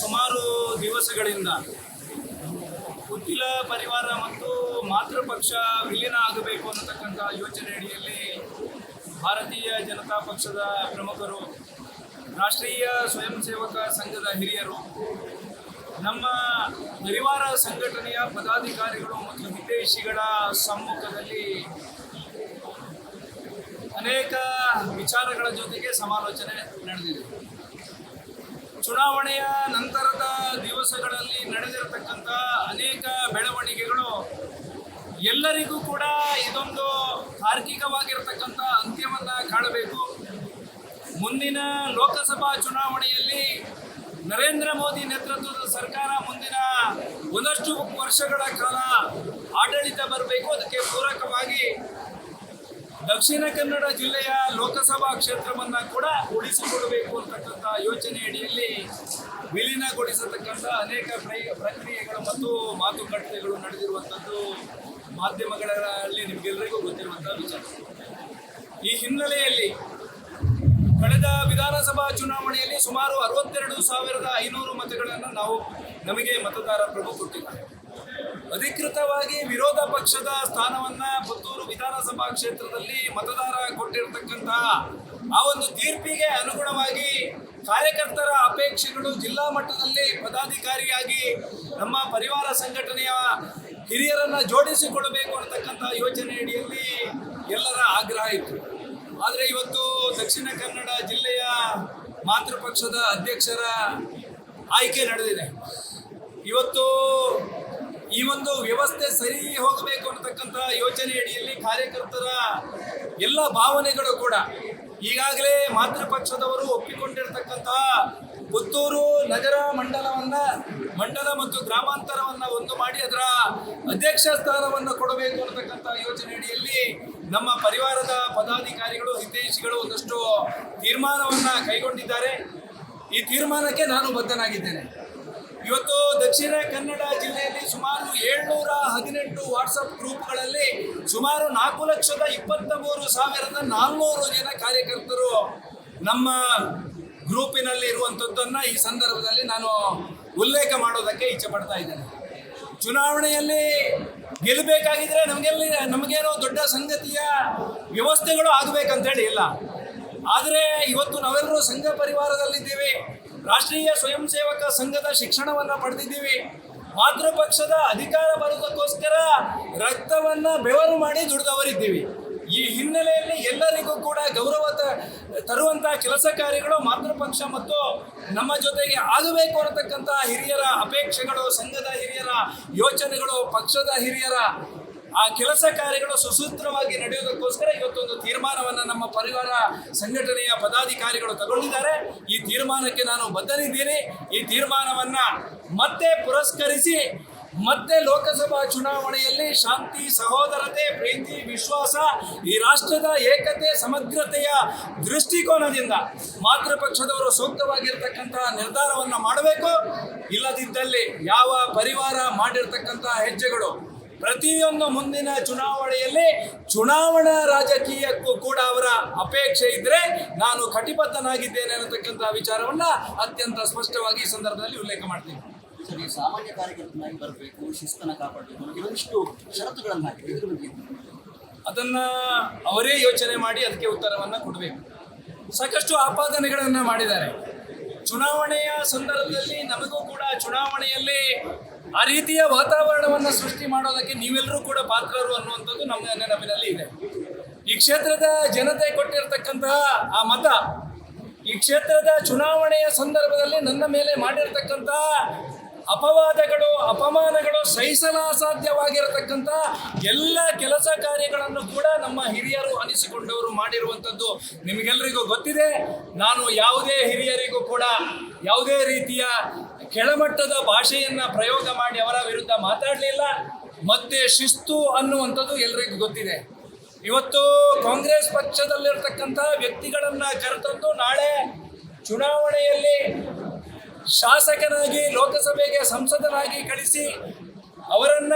ಸುಮಾರು ದಿವಸಗಳಿಂದ ಉತ್ತಿಲ ಪರಿವಾರ ಮತ್ತು ಮಾತೃಪಕ್ಷ ವಿಲೀನ ಆಗಬೇಕು ಅನ್ನತಕ್ಕಂಥ ಯೋಚನೆ ಅಡಿಯಲ್ಲಿ ಭಾರತೀಯ ಜನತಾ ಪಕ್ಷದ ಪ್ರಮುಖರು, ರಾಷ್ಟ್ರೀಯ ಸ್ವಯಂ ಸೇವಕ ಸಂಘದ ಹಿರಿಯರು, ನಮ್ಮ ಪರಿವಾರ ಸಂಘಟನೆಯ ಪದಾಧಿಕಾರಿಗಳು ಮತ್ತು ಹಿತೈಷಿಗಳ ಸಮ್ಮುಖದಲ್ಲಿ ಅನೇಕ ವಿಚಾರಗಳ ಜೊತೆಗೆ ಸಮಾಲೋಚನೆ ನಡೆದಿದೆ. ಚುನಾವಣೆಯ ನಂತರದ ದಿವಸಗಳಲ್ಲಿ ನಡೆದಿರತಕ್ಕಂಥ ಅನೇಕ ಬೆಳವಣಿಗೆಗಳು, ಎಲ್ಲರಿಗೂ ಕೂಡ ಇದೊಂದು ತಾರ್ಕಿಕವಾಗಿರತಕ್ಕಂಥ ಅಂತ್ಯವನ್ನು ಕಾಣಬೇಕು. ಮುಂದಿನ ಲೋಕಸಭಾ ಚುನಾವಣೆಯಲ್ಲಿ ನರೇಂದ್ರ ಮೋದಿ ನೇತೃತ್ವದ ಸರ್ಕಾರ ಮುಂದಿನ ಒಂದಷ್ಟು ವರ್ಷಗಳ ಕಾಲ ಆಡಳಿತ ಬರಬೇಕು. ಅದಕ್ಕೆ ಪೂರಕವಾಗಿ ದಕ್ಷಿಣ ಕನ್ನಡ ಜಿಲ್ಲೆಯ ಲೋಕಸಭಾ ಕ್ಷೇತ್ರವನ್ನು ಕೂಡ ಉಳಿಸಿಕೊಡಬೇಕು ಅಂತಕ್ಕಂಥ ಯೋಚನೆ ಅಡಿಯಲ್ಲಿ ವಿಲೀನಗೊಳಿಸತಕ್ಕಂಥ ಅನೇಕ ಪ್ರಕ್ರಿಯೆಗಳು ಮತ್ತು ಮಾತುಕತೆಗಳು ನಡೆದಿರುವಂಥದ್ದು ಮಾಧ್ಯಮಗಳಲ್ಲಿ ನಿಮಗೆಲ್ಲರಿಗೂ ಗೊತ್ತಿರುವಂಥ ವಿಚಾರ. ಈ ಹಿನ್ನೆಲೆಯಲ್ಲಿ ಕಳೆದ ವಿಧಾನಸಭಾ ಚುನಾವಣೆಯಲ್ಲಿ ಸುಮಾರು ಅರವತ್ತೆರಡು ಸಾವಿರದ ಐನೂರು ಮತಗಳನ್ನು ನಾವು ನಮಗೆ ಮತದಾರ ಪ್ರಭು ಕೊಟ್ಟಿದ್ದಾರೆ. ಅಧಿಕೃತವಾಗಿ ವಿರೋಧ ಪಕ್ಷದ ಸ್ಥಾನವನ್ನ ಪುತ್ತೂರು ವಿಧಾನಸಭಾ ಕ್ಷೇತ್ರದಲ್ಲಿ ಮತದಾರ ಕೊಟ್ಟಿರತಕ್ಕಂತಹ ಆ ಒಂದು ತೀರ್ಪಿಗೆ ಅನುಗುಣವಾಗಿ ಕಾರ್ಯಕರ್ತರ ಅಪೇಕ್ಷೆಗಳು ಜಿಲ್ಲಾ ಮಟ್ಟದಲ್ಲಿ ಪದಾಧಿಕಾರಿಯಾಗಿ ನಮ್ಮ ಪರಿವಾರ ಸಂಘಟನೆಯ ಹಿರಿಯರನ್ನ ಜೋಡಿಸಿಕೊಡಬೇಕು ಅಂತಕ್ಕಂಥ ಯೋಜನೆ ಅಡಿಯಲ್ಲಿ ಎಲ್ಲರ ಆಗ್ರಹ ಇತ್ತು. ಆದರೆ ಇವತ್ತು ದಕ್ಷಿಣ ಕನ್ನಡ ಜಿಲ್ಲೆಯ ಮಾತೃಪಕ್ಷದ ಅಧ್ಯಕ್ಷರ ಆಯ್ಕೆ ನಡೆದಿದೆ. ಇವತ್ತು ಈ ಒಂದು ವ್ಯವಸ್ಥೆ ಸರಿ ಹೋಗಬೇಕು ಅನ್ನತಕ್ಕಂಥ ಯೋಚನೆ ಅಡಿಯಲ್ಲಿ ಕಾರ್ಯಕರ್ತರ ಎಲ್ಲ ಭಾವನೆಗಳು ಕೂಡ ಈಗಾಗಲೇ ಮಾತೃಪಕ್ಷದವರು ಒಪ್ಪಿಕೊಂಡಿರ್ತಕ್ಕಂತಹ ಪುತ್ತೂರು ನಗರ ಮಂಡಲವನ್ನ, ಮಂಡಲ ಮತ್ತು ಗ್ರಾಮಾಂತರವನ್ನ ಒಂದು ಮಾಡಿ ಅದರ ಅಧ್ಯಕ್ಷ ಸ್ಥಾನವನ್ನು ಕೊಡಬೇಕು ಅನ್ನತಕ್ಕಂಥ ಯೋಜನೆ ಅಡಿಯಲ್ಲಿ ನಮ್ಮ ಪರಿವಾರದ ಪದಾಧಿಕಾರಿಗಳು, ಹಿತೈಷಿಗಳು ಒಂದಷ್ಟು ತೀರ್ಮಾನವನ್ನ ಕೈಗೊಂಡಿದ್ದಾರೆ. ಈ ತೀರ್ಮಾನಕ್ಕೆ ನಾನು ಬದ್ಧನಾಗಿದ್ದೇನೆ. ಇವತ್ತು ದಕ್ಷಿಣ ಕನ್ನಡ ಜಿಲ್ಲೆಯಲ್ಲಿ ಸುಮಾರು ಏಳ್ನೂರ ಹದಿನೆಂಟು ವಾಟ್ಸಪ್ ಗ್ರೂಪ್ಗಳಲ್ಲಿ ಸುಮಾರು ನಾಲ್ಕು ಲಕ್ಷದ ಇಪ್ಪತ್ತ ಮೂರು ಸಾವಿರದ ನಾಲ್ನೂರು ಜನ ಕಾರ್ಯಕರ್ತರು ನಮ್ಮ ಗ್ರೂಪಿನಲ್ಲಿ ಇರುವಂಥದ್ದನ್ನು ಈ ಸಂದರ್ಭದಲ್ಲಿ ನಾನು ಉಲ್ಲೇಖ ಮಾಡೋದಕ್ಕೆ ಇಚ್ಛೆ ಪಡ್ತಾ ಇದ್ದೇನೆ. ಚುನಾವಣೆಯಲ್ಲಿ ಗೆಲ್ಲಬೇಕಾಗಿದ್ರೆ ನಮಗೆಲ್ಲಿ ನಮಗೇನೋ ದೊಡ್ಡ ಸಂಗತಿಯ ವ್ಯವಸ್ಥೆಗಳು ಆಗಬೇಕಂತೇಳಿ ಇಲ್ಲ. ಆದರೆ ಇವತ್ತು ನಾವೆಲ್ಲರೂ ಸಂಘ ಪರಿವಾರದಲ್ಲಿದ್ದೀವಿ. ರಾಷ್ಟ್ರೀಯ ಸ್ವಯಂ ಸೇವಕ ಸಂಘದ ಶಿಕ್ಷಣವನ್ನು ಪಡೆದಿದ್ದೀವಿ. ಮಾತೃಪಕ್ಷದ ಅಧಿಕಾರ ಬರೋದಕ್ಕೋಸ್ಕರ ರಕ್ತವನ್ನು ಬೆವರು ಮಾಡಿ ದುಡಿದವರಿದ್ದೀವಿ. ಈ ಹಿನ್ನೆಲೆಯಲ್ಲಿ ಎಲ್ಲರಿಗೂ ಕೂಡ ಗೌರವ ತರುವಂತಹ ಕೆಲಸ ಕಾರ್ಯಗಳು ಮಾತೃಪಕ್ಷ ಮತ್ತು ನಮ್ಮ ಜೊತೆಗೆ ಆಗಬೇಕು ಅನ್ನತಕ್ಕಂಥ ಹಿರಿಯರ ಅಪೇಕ್ಷೆಗಳು, ಸಂಘದ ಹಿರಿಯರ ಯೋಚನೆಗಳು, ಪಕ್ಷದ ಹಿರಿಯರ ಆ ಕೆಲಸ ಕಾರ್ಯಗಳು ಸುಸೂತ್ರವಾಗಿ ನಡೆಯುವುದಕ್ಕೋಸ್ಕರ ಇವತ್ತೊಂದು ತೀರ್ಮಾನವನ್ನು ನಮ್ಮ ಪರಿವಾರ ಸಂಘಟನೆಯ ಪದಾಧಿಕಾರಿಗಳು ತಗೊಂಡಿದ್ದಾರೆ. ಈ ತೀರ್ಮಾನಕ್ಕೆ ನಾನು ಬದ್ಧನಿದ್ದೀನಿ. ಈ ತೀರ್ಮಾನವನ್ನು ಮತ್ತೆ ಪುರಸ್ಕರಿಸಿ, ಮತ್ತೆ ಲೋಕಸಭಾ ಚುನಾವಣೆಯಲ್ಲಿ ಶಾಂತಿ, ಸಹೋದರತೆ, ಪ್ರೀತಿ, ವಿಶ್ವಾಸ, ಈ ರಾಷ್ಟ್ರದ ಏಕತೆ, ಸಮಗ್ರತೆಯ ದೃಷ್ಟಿಕೋನದಿಂದ ಮಾತೃಪಕ್ಷದವರು ಸೂಕ್ತವಾಗಿರ್ತಕ್ಕಂತಹ ನಿರ್ಧಾರವನ್ನು ಮಾಡಬೇಕು. ಇಲ್ಲದಿದ್ದಲ್ಲಿ ಯಾವ ಪರಿವಾರ ಮಾಡಿರ್ತಕ್ಕಂತಹ ಹೆಜ್ಜೆಗಳು ಪ್ರತಿಯೊಂದು ಮುಂದಿನ ಚುನಾವಣೆಯಲ್ಲಿ ಚುನಾವಣಾ ರಾಜಕೀಯಕ್ಕೂ ಕೂಡ ಅವರ ಅಪೇಕ್ಷೆ ಇದ್ರೆ ನಾನು ಕಟಿಬದ್ಧನಾಗಿದ್ದೇನೆ ಅನ್ನತಕ್ಕಂಥ ವಿಚಾರವನ್ನ ಅತ್ಯಂತ ಸ್ಪಷ್ಟವಾಗಿ ಈ ಸಂದರ್ಭದಲ್ಲಿ ಉಲ್ಲೇಖ ಮಾಡ್ತೀನಿ. ಸರಿ ಸಾಮಾನ್ಯ ಕಾರ್ಯಕರ್ತನಾಗಿ ಬರಬೇಕು ಶಿಸ್ತನ್ನು ಕಾಪಾಡಬೇಕು ಕೆಲವೊಂದಿಷ್ಟು ಷರತ್ತುಗಳನ್ನು ಅದನ್ನ ಅವರೇ ಯೋಚನೆ ಮಾಡಿ ಅದಕ್ಕೆ ಉತ್ತರವನ್ನು ಕೊಡಬೇಕು. ಸಾಕಷ್ಟು ಆಪಾದನೆಗಳನ್ನು ಮಾಡಿದ್ದಾರೆ. ಚುನಾವಣೆಯ ಸಂದರ್ಭದಲ್ಲಿ ನಮಗೂ ಕೂಡ ಚುನಾವಣೆಯಲ್ಲಿ ಆ ರೀತಿಯ ವಾತಾವರಣವನ್ನು ಸೃಷ್ಟಿ ಮಾಡೋದಕ್ಕೆ ನೀವೆಲ್ಲರೂ ಕೂಡ ಪಾತ್ರರು ಅನ್ನುವಂಥದ್ದು ನಮ್ಮ ನೆನಪಿನಲ್ಲಿ ಇದೆ. ಈ ಕ್ಷೇತ್ರದ ಜನತೆ ಕೊಟ್ಟಿರ್ತಕ್ಕಂತಹ ಆ ಮತ, ಈ ಕ್ಷೇತ್ರದ ಚುನಾವಣೆಯ ಸಂದರ್ಭದಲ್ಲಿ ನನ್ನ ಮೇಲೆ ಮಾಡಿರ್ತಕ್ಕಂತಹ ಅಪವಾದಗಳು, ಅಪಮಾನಗಳು ಸಹಿಸಲಾಸಾಧ್ಯವಾಗಿರತಕ್ಕಂಥ ಎಲ್ಲ ಕೆಲಸ ಕಾರ್ಯಗಳನ್ನು ಕೂಡ ನಮ್ಮ ಹಿರಿಯರು ಅನಿಸಿಕೊಂಡವರು ಮಾಡಿರುವಂಥದ್ದು ನಿಮಗೆಲ್ಲರಿಗೂ ಗೊತ್ತಿದೆ. ನಾನು ಯಾವುದೇ ಹಿರಿಯರಿಗೂ ಕೂಡ ಯಾವುದೇ ರೀತಿಯ ಕೆಳಮಟ್ಟದ ಭಾಷೆಯನ್ನು ಪ್ರಯೋಗ ಮಾಡಿ ಅವರ ವಿರುದ್ಧ ಮಾತಾಡಲಿಲ್ಲ. ಮತ್ತೆ ಶಿಸ್ತು ಅನ್ನುವಂಥದ್ದು ಎಲ್ರಿಗೂ ಗೊತ್ತಿದೆ. ಇವತ್ತು ಕಾಂಗ್ರೆಸ್ ಪಕ್ಷದಲ್ಲಿರ್ತಕ್ಕಂಥ ವ್ಯಕ್ತಿಗಳನ್ನು ಕರೆತಂದು ನಾಳೆ ಚುನಾವಣೆಯಲ್ಲಿ ಶಾಸಕನಾಗಿ, ಲೋಕಸಭೆಗೆ ಸಂಸದನಾಗಿ ಕಳಿಸಿ ಅವರನ್ನ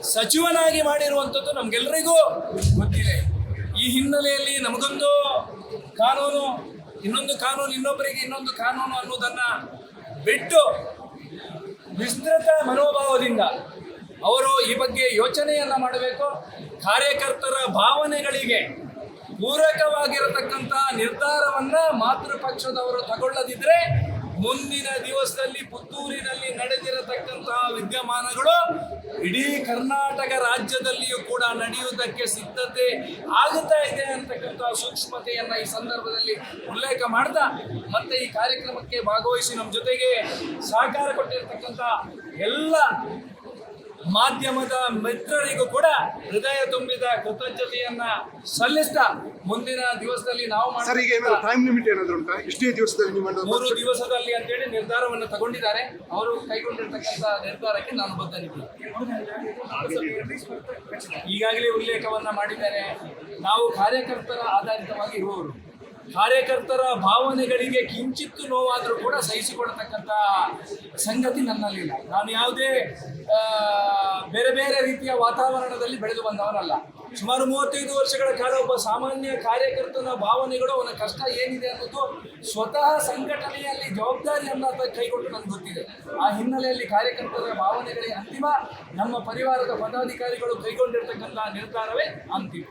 ಸಚಿವನಾಗಿ ಮಾಡಿರುವಂಥದ್ದು ನಮಗೆಲ್ಲರಿಗೂ ಗೊತ್ತಿದೆ. ಈ ಹಿನ್ನೆಲೆಯಲ್ಲಿ ನಮಗೊಂದು ಕಾನೂನು, ಇನ್ನೊಂದು ಕಾನೂನು, ಇನ್ನೊಬ್ಬರಿಗೆ ಇನ್ನೊಂದು ಕಾನೂನು ಅನ್ನೋದನ್ನ ಬಿಟ್ಟು ವಿಸ್ತೃತ ಮನೋಭಾವದಿಂದ ಅವರು ಈ ಬಗ್ಗೆ ಯೋಚನೆಯನ್ನ ಮಾಡಬೇಕು. ಕಾರ್ಯಕರ್ತರ ಭಾವನೆಗಳಿಗೆ ಪೂರಕವಾಗಿರತಕ್ಕಂಥ ನಿರ್ಧಾರವನ್ನ ಮಾತೃಪಕ್ಷದವರು ತಗೊಳ್ಳದಿದ್ರೆ ಮುಂದಿನ ದಿವಸದಲ್ಲಿ ಪುತ್ತೂರಿನಲ್ಲಿ ನಡೆದಿರತಕ್ಕಂತಹ ವಿದ್ಯಮಾನಗಳು ಇಡೀ ಕರ್ನಾಟಕ ರಾಜ್ಯದಲ್ಲಿಯೂ ಕೂಡ ನಡೆಯುವುದಕ್ಕೆ ಸಿದ್ಧತೆ ಆಗುತ್ತಾ ಇದೆ ಅಂತಕ್ಕಂತಹ ಸೂಕ್ಷ್ಮತೆಯನ್ನ ಈ ಸಂದರ್ಭದಲ್ಲಿ ಉಲ್ಲೇಖ ಮಾಡ್ತಾ ಮತ್ತೆ ಈ ಕಾರ್ಯಕ್ರಮಕ್ಕೆ ಭಾಗವಹಿಸಿ ನಮ್ಮ ಜೊತೆಗೆ ಸಹಕಾರ ಕೊಟ್ಟಿರ್ತಕ್ಕಂಥ ಎಲ್ಲ ಮಾಧ್ಯಮದ ಮಿತ್ರರಿಗೂ ಕೂಡ ಹೃದಯ ತುಂಬಿದ ಕೃತಜ್ಞತೆಯನ್ನ ಸಲ್ಲಿಸ್ತಾ ಮುಂದಿನ ದಿವಸದಲ್ಲಿ ನಾವು ಟೈಮ್ ಲಿಮಿಟ್ ಏನಾದ್ರು ಉಂಟಾ? ಇಷ್ಟೇ ದಿವಸದಲ್ಲಿ ನಿಮ್ಮ ಮೂರು ದಿವಸದಲ್ಲಿ ಅಂತೇಳಿ ನಿರ್ಧಾರವನ್ನು ತಗೊಂಡಿದ್ದಾರೆ. ಅವರು ಕೈಗೊಂಡಿರ್ತಕ್ಕಂಥ ನಿರ್ಧಾರಕ್ಕೆ ನಾನು ಬದ್ಧನಿದ್ದೀನಿ. ಈಗಾಗಲೇ ಉಲ್ಲೇಖವನ್ನ ಮಾಡಿದ್ದಾರೆ. ನಾವು ಕಾರ್ಯಕರ್ತರ ಆಧಾರಿತವಾಗಿ ಇರುವವರು. ಕಾರ್ಯಕರ್ತರ ಭಾವನೆಗಳಿಗೆ ಕಿಂಚಿತ್ತು ನೋವಾದರೂ ಕೂಡ ಸಹಿಸಿಕೊಡತಕ್ಕಂಥ ಸಂಗತಿ ನನ್ನಲ್ಲಿಲ್ಲ. ನಾನು ಯಾವುದೇ ಬೇರೆ ಬೇರೆ ರೀತಿಯ ವಾತಾವರಣದಲ್ಲಿ ಬೆಳೆದು ಬಂದವನಲ್ಲ. ಸುಮಾರು ಮೂವತ್ತೈದು ವರ್ಷಗಳ ಕಾಲ ಒಬ್ಬ ಸಾಮಾನ್ಯ ಕಾರ್ಯಕರ್ತನ ಭಾವನೆಗಳು ಅವನ ಕಷ್ಟ ಏನಿದೆ ಅನ್ನೋದು ಸ್ವತಃ ಸಂಘಟನೆಯಲ್ಲಿ ಜವಾಬ್ದಾರಿಯನ್ನು ಕೈಗೊಂಡು ನನಗೆ ಗೊತ್ತಿದೆ. ಆ ಹಿನ್ನೆಲೆಯಲ್ಲಿ ಕಾರ್ಯಕರ್ತರ ಭಾವನೆಗಳೇ ಅಂತಿಮ. ನಮ್ಮ ಪರಿವಾರದ ಪದಾಧಿಕಾರಿಗಳು ಕೈಗೊಂಡಿರ್ತಕ್ಕಂಥ ನಿರ್ಧಾರವೇ ಅಂತಿಮ.